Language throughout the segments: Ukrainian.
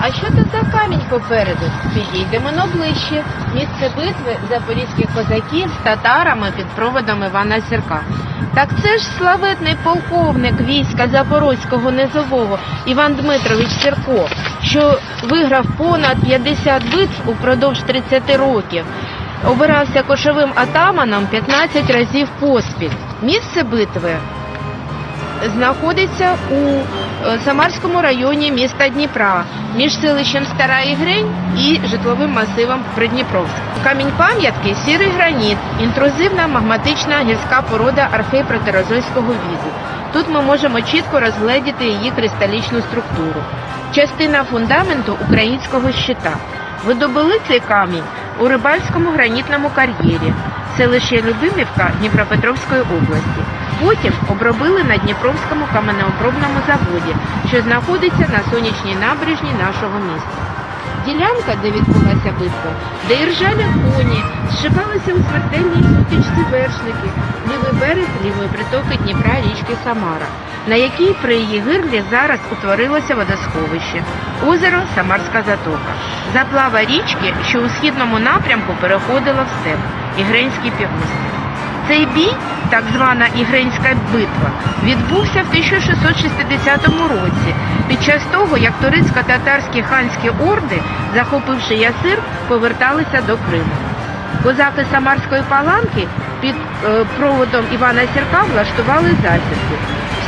А що це за камінь попереду? Підійдемо на ближче. Місце битви запорізьких козаків з татарами під проводом Івана Сірка. Так це ж славетний полковник війська Запорозького низового Іван Дмитрович Сірко, що виграв понад 50 битв упродовж 30 років. Обирався кошовим атаманом 15 разів поспіль. Місце битви знаходиться у е, Самарському районі міста Дніпра між селищем Стара Ігрень і житловим масивом Придніпровськ. Камінь пам'ятки сірий граніт, інтрузивна магматична гірська порода архей археопротерозойського віду. Тут ми можемо чітко розгледіти її кристалічну структуру. Частина фундаменту українського щита. Видобули цей камінь у Рибальському гранітному кар'єрі, селище Любимівка Дніпропетровської області. Потім обробили на Дніпровському каменеобробному заводі, що знаходиться на сонячній набережні нашого міста. Ділянка, де відбулася битва, де іржалі коні, зшивалися у смертельній сутичці вершники, лівий берег лівої притоки Дніпра річки Самара, на якій при її гирлі зараз утворилося водосховище, озеро Самарська затока. Заплава річки, що у східному напрямку переходила в степ, Ігренський півострів. Цей бій, так звана Ігренська битва, відбувся в 1660 році, під час того, як турецько-татарські ханські орди, захопивши Ясир, поверталися до Криму. Козаки Самарської паланки під е, проводом Івана Сірка влаштували засідку.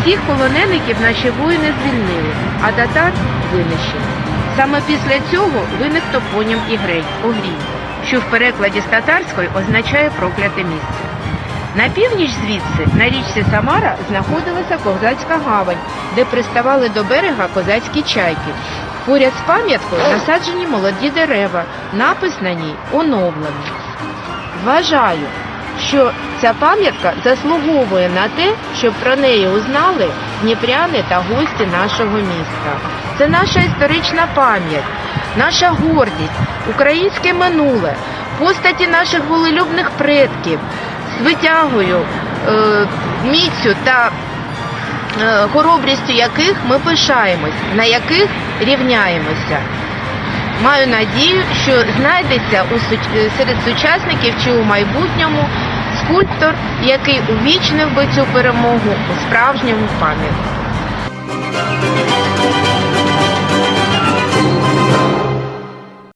Всіх полонеників наші воїни звільнили, а татар винищили. Саме після цього виник топонім Ігрень Огрій, що в перекладі з татарської означає прокляте місце. На північ звідси, на річці Самара, знаходилася козацька гавань, де приставали до берега козацькі чайки. Поряд з пам'яткою насаджені молоді дерева, напис на ній оновлений. Вважаю, що ця пам'ятка заслуговує на те, щоб про неї узнали дніпряни та гості нашого міста. Це наша історична пам'ять, наша гордість, українське минуле, постаті наших волелюбних предків з витягою, е, міцю та е, хоробрістю яких ми пишаємось, на яких рівняємося. Маю надію, що знайдеться у серед сучасників чи у майбутньому скульптор, який увічнив би цю перемогу у справжньому пам'ятку.